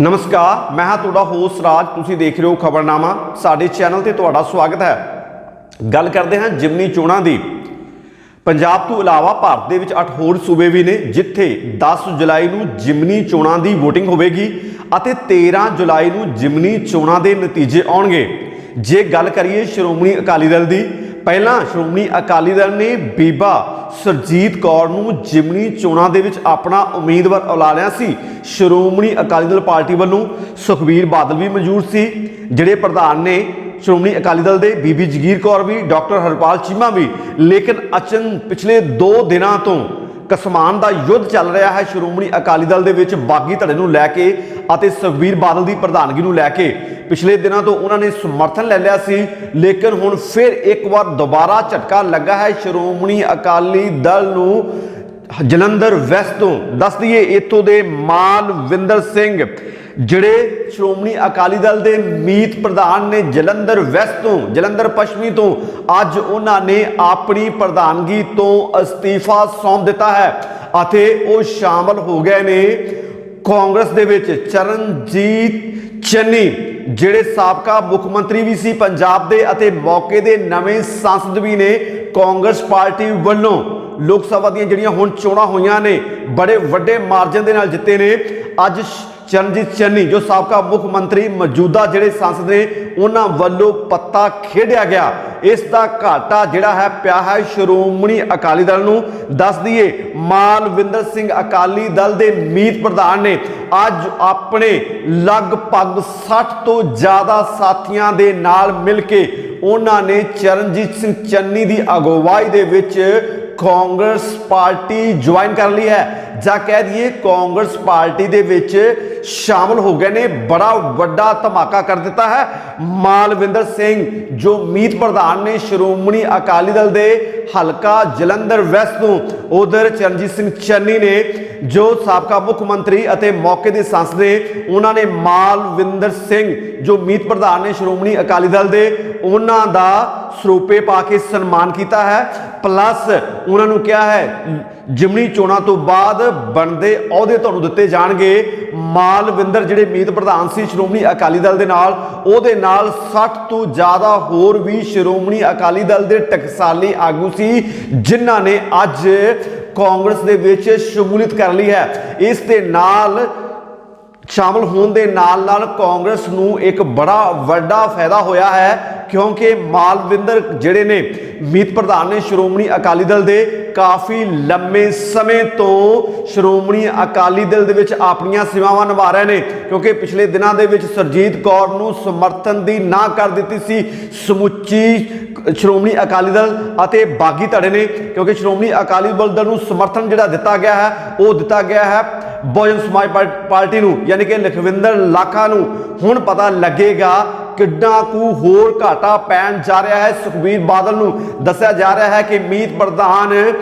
ਨਮਸਕਾਰ, ਮੈਂ ਹਾਂ ਤੁਹਾਡਾ ਹੋਸਟ ਰਾਜ। ਤੁਸੀਂ ਦੇਖ ਰਹੇ ਹੋ ਖਬਰਨਾਮਾ। ਸਾਡੇ ਚੈਨਲ ਤੇ ਤੁਹਾਡਾ ਸਵਾਗਤ ਹੈ। ਗੱਲ ਕਰਦੇ ਹਾਂ ਜਿਮਨੀ ਚੋਣਾਂ ਦੀ। ਪੰਜਾਬ ਤੋਂ ਇਲਾਵਾ ਭਾਰਤ ਦੇ ਵਿੱਚ 8 ਹੋਰ ਸੂਬੇ ਵੀ ਨੇ, ਜਿੱਥੇ 10 ਜੁਲਾਈ ਨੂੰ ਜਿਮਨੀ ਚੋਣਾਂ ਦੀ VOTING ਹੋਵੇਗੀ ਅਤੇ 13 ਜੁਲਾਈ ਨੂੰ ਜਿਮਨੀ ਚੋਣਾਂ ਦੇ ਨਤੀਜੇ ਆਉਣਗੇ। ਜੇ ਗੱਲ ਕਰੀਏ ਸ਼੍ਰੋਮਣੀ ਅਕਾਲੀ ਦਲ ਦੀ ਪਹਿਲਾਂ ਸ਼੍ਰੋਮਣੀ ਅਕਾਲੀ ਦਲ ਨੇ ਬੀਬਾ ਸਰਜੀਤ ਕੌਰ ਨੂੰ ਜਿਮਨੀ ਚੋਣਾਂ ਦੇ ਵਿੱਚ ਆਪਣਾ ਉਮੀਦਵਾਰ ਐਲਾਨਿਆ ਸੀ। ਸ਼੍ਰੋਮਣੀ ਅਕਾਲੀ ਦਲ ਪਾਰਟੀ ਵੱਲੋਂ ਸੁਖਬੀਰ ਬਾਦਲ ਵੀ ਮੌਜੂਦ ਸੀ ਜਿਹੜੇ ਪ੍ਰਧਾਨ ਨੇ ਸ਼੍ਰੋਮਣੀ ਅਕਾਲੀ ਦਲ ਦੇ ਬੀਬੀ ਜਗੀਰ ਕੌਰ ਵੀ ਡਾਕਟਰ ਹਰਪਾਲ ਚੀਮਾ ਵੀ। ਲੇਕਿਨ ਅਚਨ ਪਿਛਲੇ 2 ਦਿਨਾਂ ਤੋਂ ਕਸਮਾਨ ਦਾ ਯੁੱਧ ਚੱਲ ਰਿਹਾ ਹੈ। ਸ਼੍ਰੋਮਣੀ ਅਕਾਲੀ ਦਲ ਦੇ ਵਿੱਚ ਬਾਗੀ ਧੜੇ ਨੂੰ ਲੈ ਕੇ ਅਤੇ ਸੁਖਬੀਰ ਬਾਦਲ ਦੀ ਪ੍ਰਧਾਨਗੀ ਨੂੰ ਲੈ ਕੇ ਪਿਛਲੇ ਦਿਨਾਂ ਤੋਂ ਉਹਨਾਂ ਨੇ ਸਮਰਥਨ ਲੈ ਲਿਆ ਸੀ। ਲੇਕਿਨ ਹੁਣ ਫਿਰ ਇੱਕ ਵਾਰ ਦੁਬਾਰਾ ਝਟਕਾ ਲੱਗਾ ਹੈ। ਸ਼੍ਰੋਮਣੀ ਅਕਾਲੀ ਦਲ ਨੂੰ ਜਲੰਧਰ ਵੈਸਟ ਤੋਂ ਦੱਸ ਦਈਏ, ਇੱਥੋਂ ਦੇ ਮਾਨਵਿੰਦਰ ਸਿੰਘ, ਜਿਹੜੇ ਸ਼੍ਰੋਮਣੀ ਅਕਾਲੀ ਦਲ ਦੇ ਮੀਤ ਪ੍ਰਧਾਨ ਨੇ ਜਲੰਧਰ ਵੈਸਟ ਤੋਂ, ਜਲੰਧਰ ਪੱਛਮੀ ਤੋਂ, ਅੱਜ ਉਹਨਾਂ ਨੇ ਆਪਣੀ ਪ੍ਰਧਾਨਗੀ ਤੋਂ ਅਸਤੀਫਾ ਸੌਂਪ ਦਿੱਤਾ ਹੈ ਅਤੇ ਉਹ ਸ਼ਾਮਲ ਹੋ ਗਏ ਨੇ ਕਾਂਗਰਸ ਦੇ ਵਿੱਚ, ਚਰਨਜੀਤ ਚੰਨੀ, ਜਿਹੜੇ ਸਾਬਕਾ ਮੁੱਖ ਮੰਤਰੀ ਵੀ ਸੀ ਪੰਜਾਬ ਦੇ ਅਤੇ ਮੌਕੇ ਦੇ ਨਵੇਂ ਸੰਸਦ ਵੀ ਨੇ ਕਾਂਗਰਸ ਪਾਰਟੀ ਵੱਲੋਂ। ਲੋਕ ਸਭਾ ਦੀਆਂ ਜਿਹੜੀਆਂ ਹੁਣ ਚੋਣਾਂ ਹੋਈਆਂ ਨੇ, ਬੜੇ ਵੱਡੇ ਮਾਰਜਨ ਦੇ ਨਾਲ ਜਿੱਤੇ ਨੇ। ਅੱਜ ਚਰਨਜੀਤ ਚੰਨੀ, ਜੋ ਸਾਬਕਾ ਮੁੱਖ ਮੰਤਰੀ ਮੌਜੂਦਾ ਜਿਹੜੇ ਸੰਸਦ ਨੇ, ਉਹਨਾਂ ਵੱਲੋਂ ਪੱਤਾ ਖੇਡਿਆ ਗਿਆ। ਇਸ ਦਾ ਘਾਟਾ ਜਿਹੜਾ ਹੈ, ਪਿਆ ਹੈ ਸ਼੍ਰੋਮਣੀ ਅਕਾਲੀ ਦਲ ਨੂੰ। ਦੱਸ ਦਈਏ ਮਾਲਵਿੰਦਰ ਸਿੰਘ ਅਕਾਲੀ ਦਲ ਦੇ ਮੀਤ ਪ੍ਰਧਾਨ ਨੇ ਅੱਜ ਆਪਣੇ ਲਗਭਗ 60 ਤੋਂ ਜ਼ਿਆਦਾ ਸਾਥੀਆਂ ਦੇ ਨਾਲ ਮਿਲ ਕੇ ਉਹਨਾਂ ਨੇ ਚਰਨਜੀਤ ਸਿੰਘ ਚੰਨੀ ਦੀ ਅਗਵਾਈ ਦੇ ਵਿੱਚ ਕਾਂਗਰਸ ਪਾਰਟੀ ਜੁਆਇਨ ਕਰ ਲਈ ਹੈ। ਜਾਂ ਕਹਿ ਦਈਏ ਕਾਂਗਰਸ ਪਾਰਟੀ ਦੇ ਵਿੱਚ ਸ਼ਾਮਲ ਹੋ ਗਏ ਨੇ, ਬੜਾ ਵੱਡਾ ਧਮਾਕਾ ਕਰ ਦਿੱਤਾ ਹੈ। ਮਾਲਵਿੰਦਰ ਸਿੰਘ, ਜੋ ਮੀਤ ਪ੍ਰਧਾਨ ਨੇ ਸ਼੍ਰੋਮਣੀ ਅਕਾਲੀ ਦਲ ਦੇ ਹਲਕਾ ਜਲੰਧਰ ਵੈਸਟ ਤੋਂ, ਉਧਰ ਚਰਨਜੀਤ ਸਿੰਘ ਚੰਨੀ ਨੇ ਜੋ ਸਾਬਕਾ ਮੁੱਖ ਮੰਤਰੀ ਅਤੇ ਮੌਕੇ ਦੇ ਸੰਸਦ ਨੇ, ਉਹਨਾਂ ਨੇ ਮਾਲਵਿੰਦਰ ਸਿੰਘ, ਜੋ ਮੀਤ ਪ੍ਰਧਾਨ ਨੇ ਸ਼੍ਰੋਮਣੀ ਅਕਾਲੀ ਦਲ ਦੇ, ਉਹਨਾਂ ਦਾ ਸਰੂਪੇ ਪਾ ਕੇ ਸਨਮਾਨ ਕੀਤਾ ਹੈ। ਪਲੱਸ ਉਹਨਾਂ ਨੂੰ ਕਿਹਾ ਹੈ ਜਿਮਨੀ ਚੋਣਾਂ ਤੋਂ ਬਾਅਦ ਬਣਦੇ ਅਹੁਦੇ ਤੁਹਾਨੂੰ ਦਿੱਤੇ ਜਾਣਗੇ। ਮਾਲਵਿੰਦਰ ਜਿਹੜੇ ਮੀਤ ਪ੍ਰਧਾਨ ਸੀ ਸ਼੍ਰੋਮਣੀ ਅਕਾਲੀ ਦਲ ਦੇ ਨਾਲ, ਉਹਦੇ ਨਾਲ 60 ਤੋਂ ਜ਼ਿਆਦਾ ਹੋਰ ਵੀ ਸ਼੍ਰੋਮਣੀ ਅਕਾਲੀ ਦਲ ਦੇ ਟਕਸਾਲੀ ਆਗੂ ਸੀ, ਜਿਨ੍ਹਾਂ ਨੇ ਅੱਜ ਕਾਂਗਰਸ ਦੇ ਵਿੱਚ ਸ਼ਮੂਲੀਅਤ ਕਰ ਲਈ ਹੈ। ਇਸ ਦੇ ਨਾਲ ਸ਼ਾਮਲ ਹੋਣ ਦੇ ਨਾਲ ਨਾਲ ਕਾਂਗਰਸ ਨੂੰ ਇੱਕ ਬੜਾ ਵੱਡਾ ਫਾਇਦਾ ਹੋਇਆ ਹੈ, ਕਿਉਂਕਿ ਮਾਲਵਿੰਦਰ ਜਿਹੜੇ ਨੇ, ਮੀਤ ਪ੍ਰਧਾਨ ਨੇ ਸ਼੍ਰੋਮਣੀ ਅਕਾਲੀ ਦਲ ਦੇ ਕਾਫੀ ਲੰਮੇ ਸਮੇਂ ਤੋਂ ਸ਼੍ਰੋਮਣੀ ਅਕਾਲੀ ਦਲ ਦੇ ਵਿੱਚ ਆਪਣੀਆਂ ਸੇਵਾਵਾਂ ਨਿਭਾ ਰਹੇ ਨੇ, ਕਿਉਂਕਿ ਪਿਛਲੇ ਦਿਨਾਂ ਦੇ ਵਿੱਚ ਸਰਜੀਤ ਕੌਰ ਨੂੰ ਸਮਰਥਨ ਦੀ ਨਾ ਕਰ ਦਿੱਤੀ ਸੀ, ਸਮੁੱਚੀ ਸ਼੍ਰੋਮਣੀ ਅਕਾਲੀ ਦਲ ਅਤੇ ਬਾਗੀ ਧੜੇ ਨੇ, ਕਿਉਂਕਿ ਸ਼੍ਰੋਮਣੀ ਅਕਾਲੀ ਦਲ ਨੂੰ ਸਮਰਥਨ ਜਿਹੜਾ ਦਿੱਤਾ ਗਿਆ ਹੈ, ਉਹ ਦਿੱਤਾ ਗਿਆ ਹੈ ਬਹੁਜਨ ਸਮਾਜ ਪਾਰ- ਪਾਰਟੀ ਨੂੰ, ਯਾਨੀ ਕਿ ਲਖਵਿੰਦਰ ਲਾਖਾ ਨੂੰ ਹੁਣ ਪਤਾ ਲੱਗੇਗਾ ਕਿੰਨਾ ਕੁ ਹੋਰ ਘਾਟਾ ਪੈਣ ਜਾ ਰਿਹਾ ਹੈ। ਸੁਖਬੀਰ ਬਾਦਲ ਨੂੰ ਦੱਸਿਆ ਜਾ ਰਿਹਾ ਹੈ ਕਿ ਮੀਤ ਪ੍ਰਧਾਨ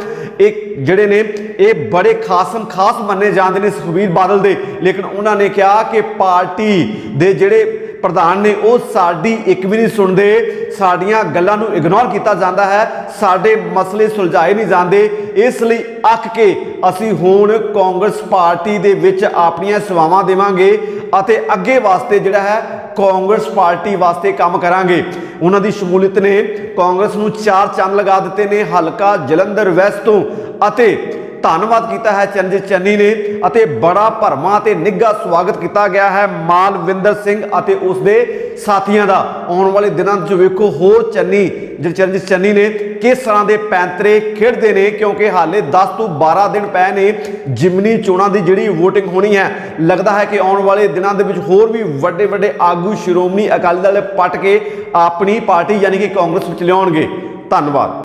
ਇੱਕ ਜਿਹੜੇ ਨੇ, ਇਹ ਬੜੇ ਖਾਸਮ ਖਾਸ ਮੰਨੇ ਜਾਂਦੇ ਨੇ ਸੁਖਬੀਰ ਬਾਦਲ ਦੇ। ਲੇਕਿਨ ਉਹਨਾਂ ਨੇ ਕਿਹਾ ਕਿ ਪਾਰਟੀ ਦੇ ਜਿਹੜੇ ਪ੍ਰਧਾਨ ਨੇ ਉਹ ਸਾਡੀ ਇੱਕ ਵੀ ਨਹੀਂ ਸੁਣਦੇ। ਸਾਡੀਆਂ ਗੱਲਾਂ ਨੂੰ ਇਗਨੋਰ ਕੀਤਾ ਜਾਂਦਾ ਹੈ। ਸਾਡੇ ਮਸਲੇ ਸੁਲਝਾਏ ਨਹੀਂ ਜਾਂਦੇ। ਇਸ ਲਈ ਅੱਕ ਕੇ ਅਸੀਂ ਹੁਣ ਕਾਂਗਰਸ ਪਾਰਟੀ ਦੇ ਵਿੱਚ ਆਪਣੀਆਂ ਸੇਵਾਵਾਂ ਦੇਵਾਂਗੇ ਅਤੇ ਅੱਗੇ ਵਾਸਤੇ ਜਿਹੜਾ ਹੈ ਕਾਂਗਰਸ ਪਾਰਟੀ ਵਾਸਤੇ ਕੰਮ ਕਰਾਂਗੇ। ਉਹਨਾਂ ਦੀ ਸ਼ਮੂਲੀਅਤ ਨੇ ਕਾਂਗਰਸ ਨੂੰ ਚਾਰ ਚੰਨ ਲਗਾ ਦਿੱਤੇ ਨੇ, ਹਲਕਾ ਜਲੰਧਰ ਵੈਸਟ ਤੋਂ ਅਤੇ ਧੰਨਵਾਦ ਕੀਤਾ ਹੈ ਚਰਨਜੀਤ ਚੰਨੀ ਨੇ ਅਤੇ ਬੜਾ ਭਰਮਾ ਤੇ ਨਿੱਘਾ ਸਵਾਗਤ ਕੀਤਾ ਗਿਆ ਹੈ ਮਾਲਵਿੰਦਰ ਸਿੰਘ ਅਤੇ ਉਸ ਦੇ ਸਾਥੀਆਂ ਦਾ। ਆਉਣ ਵਾਲੇ ਦਿਨਾਂ 'ਚ ਵੇਖੋ ਹੋਰ ਚੰਨੀ ਜਿਹੜੇ ਚਰਨਜੀਤ ਚੰਨੀ ਨੇ ਕਿਸ ਤਰ੍ਹਾਂ ਦੇ ਪੈਂਤਰੇ ਖੇਡਦੇ ਨੇ, ਕਿਉਂਕਿ ਹਾਲੇ 10 ਤੋਂ 12 ਦਿਨ ਪਏ ਨੇ ਜਿਮਨੀ ਚੋਣਾਂ ਦੀ ਜਿਹੜੀ VOTING ਹੋਣੀ ਹੈ, ਲੱਗਦਾ ਹੈ ਕਿ ਆਉਣ ਵਾਲੇ ਦਿਨਾਂ ਦੇ ਵਿੱਚ ਹੋਰ ਵੀ ਵੱਡੇ ਵੱਡੇ ਆਗੂ ਸ਼੍ਰੋਮਣੀ ਅਕਾਲੀ ਦਲ ਪਟ ਕੇ ਆਪਣੀ ਪਾਰਟੀ ਯਾਨੀ ਕਿ ਕਾਂਗਰਸ ਵਿੱਚ ਲਿਆਉਣਗੇ। ਧੰਨਵਾਦ।